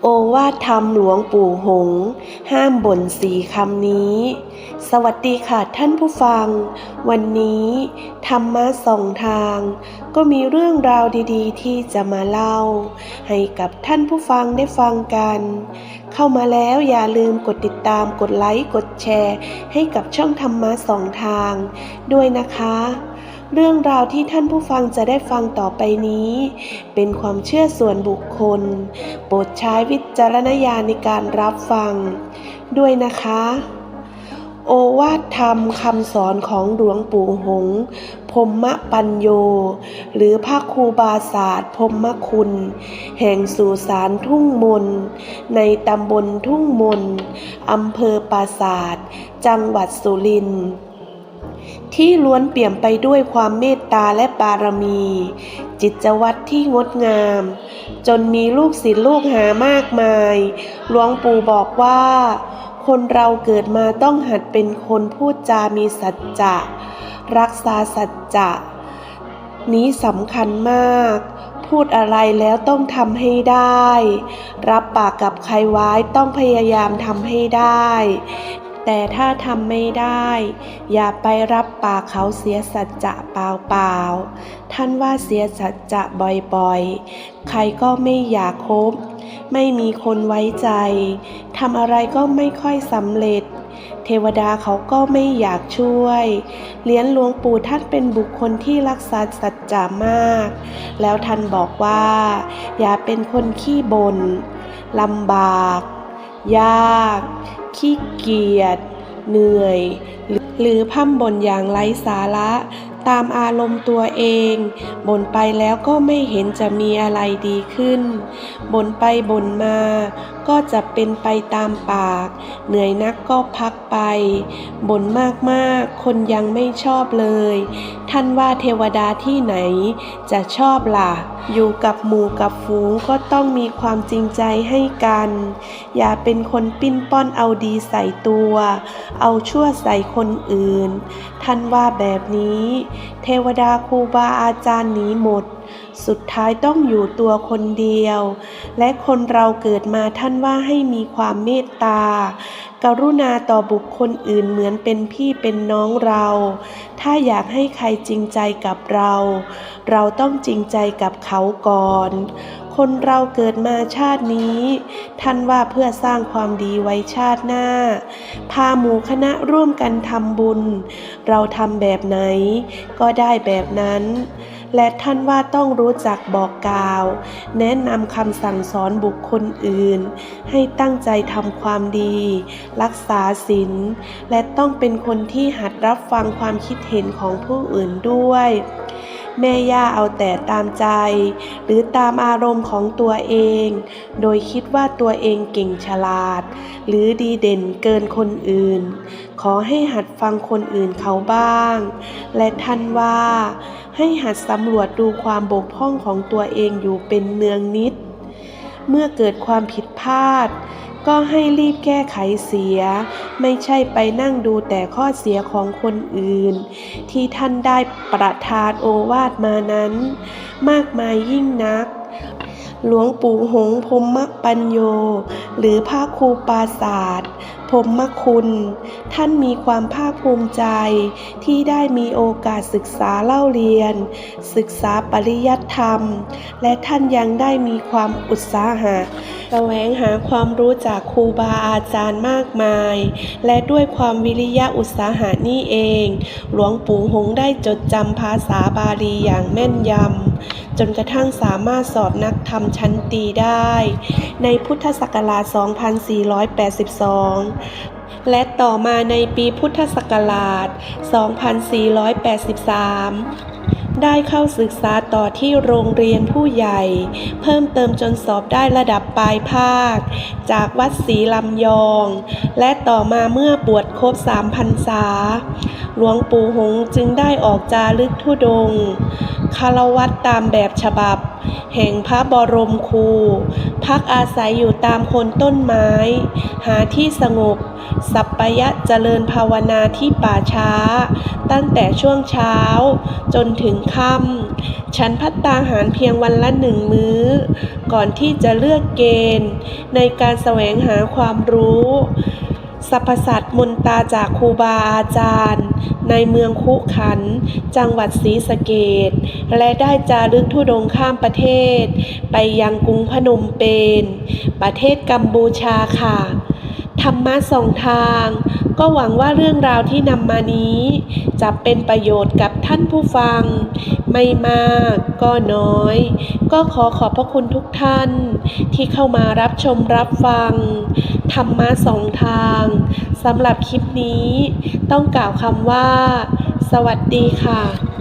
โอวาทธรรมหลวงปู่หง ห้ามบ่นสีคำนี้ สวัสดีค่ะท่านผู้ฟัง วันนี้ธรรมะสองทาง ก็มีเรื่องราวดีๆ ที่จะมาเล่า ให้กับท่านผู้ฟังได้ฟังกัน เข้ามาแล้วอย่าลืมกดติดตามกดไลค์กดแชร์ ให้กับช่องธรรมะสองทาง ด้วยนะคะ เรื่องราวที่ท่านผู้ฟังจะได้ฟังต่อไปนี้ เป็นความเชื่อส่วนบุคคล โปรดใช้วิจารณญาณในการรับฟัง ด้วยนะคะ โอวาทธรรมคำสอนของหลวงปู่หงพรหมปัญโย หรือพระครูบาศาสตร์พรหมคุณ แห่งสุสานทุ่งมน ในตำบลทุ่งมนอำเภอปราสาทจังหวัดสุรินทร์ ที่ล้วนเปี่ยมไปด้วยความเมตตาและบารมี จิตวัตรที่งดงาม จนมีลูกศิษย์ลูกหามากมาย หลวงปู่บอกว่า คนเราเกิดมาต้องหัดเป็นคนพูดจามีสัจจะ รักษาสัจจะ นี้สำคัญมาก พูดอะไรแล้วต้องทำให้ได้ รับปากกับใครไว้ต้องพยายามทำให้ได้ แต่ถ้าทำไม่ได้ อย่าไปรับปากเขาเสียสัจจะเปล่าๆ ท่านว่าเสียสัจจะบ่อยๆ ใครก็ไม่อยากคบ ไม่มีคนไว้ใจ ทำอะไรก็ไม่ค่อยสำเร็จ เทวดาเขาก็ไม่อยากช่วย เหรียญหลวงปู่ท่านเป็นบุคคลที่รักษาสัจจะมาก แล้วท่านบอกว่า อย่าเป็นคนขี้บน่นลำบาก ยาก ขี้เกียจ เหนื่อย หรือพร่ำบ่นอย่างไร้สาระ ตามอารมณ์ตัวเองบ่นไปแล้วก็ไม่เห็นจะมีอะไรดีขึ้นบ่นไปบ่นมา ก็จะเป็นไปตามปาก เหนื่อยนักก็พักไปบ่นมากๆ คนยังไม่ชอบเลย ท่านว่าเทวดาที่ไหนจะชอบล่ะ อยู่กับหมู่กับฝูงก็ต้องมีความจริงใจให้กัน อย่าเป็นคนปิ้นป้อนเอาดีใส่ตัว เอาชั่วใส่คนอื่น ท่านว่าแบบนี้ เทวดาครูบาอาจารย์หนีหมดสุดท้ายต้องอยู่ตัวคนเดียว และคนเราเกิดมาท่านว่าให้มีความเมตตา กรุณาต่อบุคคลอื่นเหมือนเป็นพี่เป็นน้องเรา ถ้าอยากให้ใครจริงใจกับเรา เราต้องจริงใจกับเขาก่อน คนเราเกิดมาชาตินี้ ท่านว่าเพื่อสร้างความดีไว้ชาติหน้า พาหมู่คณะร่วมกันทำบุญ เราทำแบบไหน ก็ได้แบบนั้น และท่านว่าต้องรู้จักบอกกล่าว แนะนำคำสั่งสอนบุคคลอื่น ให้ตั้งใจทำความดี รักษาศีลและต้องเป็นคนที่หัดรับฟังความคิดเห็นของผู้อื่นด้วย แม่ย่าเอาแต่ตามใจ หรือตามอารมณ์ของตัวเอง โดยคิดว่าตัวเองเก่งฉลาด หรือดีเด่นเกินคนอื่น ขอให้หัดฟังคนอื่นเขาบ้าง และท่านว่า ให้หัดสำรวจดูความบกพร่องของตัวเองอยู่เป็นเนืองนิด เมื่อเกิดความผิดพลาด ก็ให้รีบแก้ไขเสีย ไม่ใช่ไปนั่งดูแต่ข้อเสียของคนอื่น ที่ท่านได้ประทานโอวาทมานั้น มากมายยิ่งนัก หลวงปู่หงพรหมปัญโย หรือพระครูปราศาสตร์พรหมคุณ ท่านมีความภาคภูมิใจ ที่ได้มีโอกาสศึกษาเล่าเรียน ศึกษาปริยัติธรรม และท่านยังได้มีความอุตสาหะแสวงหาความรู้จากครูบาอาจารย์มากมาย และด้วยความวิริยะอุตสาหะนี่เอง หลวงปู่หงได้จดจำภาษาบาลีอย่างแม่นยำจนกระทั่งสามารถสอบนักธรรมชั้นตีได้ ในพุทธศักราช 2482 และต่อมาในปีพุทธศักราช 2483ได้เข้าศึกษาต่อที่โรงเรียนผู้ใหญ่ เพิ่มเติมจนสอบได้ระดับปลายภาค จากวัดศรีลำยอง และต่อมาเมื่อบวชครบสามพรรษา หลวงปู่หงจึงได้ออกจารึกธุดงคารวัตตามแบบฉบับ แห่งพระบรมครูพักอาศัยอยู่ตามโคนต้นไม้ หาที่สงบ สัปปยะเจริญภาวนาที่ป่าช้า ตั้งแต่ช่วงเช้า จนถึงค่ำฉันพัตตาหารเพียงวันละหนึ่งมื้อ ก่อนที่จะเลือกเกณฑ์ ในการแสวงหาความรู้ สรรพสัตว์มนตาจากครูบาอาจารย์ ในเมืองคุขัน จังหวัดศรีสะเกดและได้จารึกธุดงข้ามประเทศ ไปยังกรุงพนมเปญประเทศกัมพูชาค่ะ ธรรมะสองทาง ก็หวังว่าเรื่องราวที่นำมานี้ จะเป็นประโยชน์กับท่านผู้ฟัง ไม่มากก็น้อย ก็ขอขอบพระคุณทุกท่าน ที่เข้ามารับชมรับฟังธรรมะสองทางสำหรับคลิปนี้ ต้องกล่าวคำว่า สวัสดีค่ะ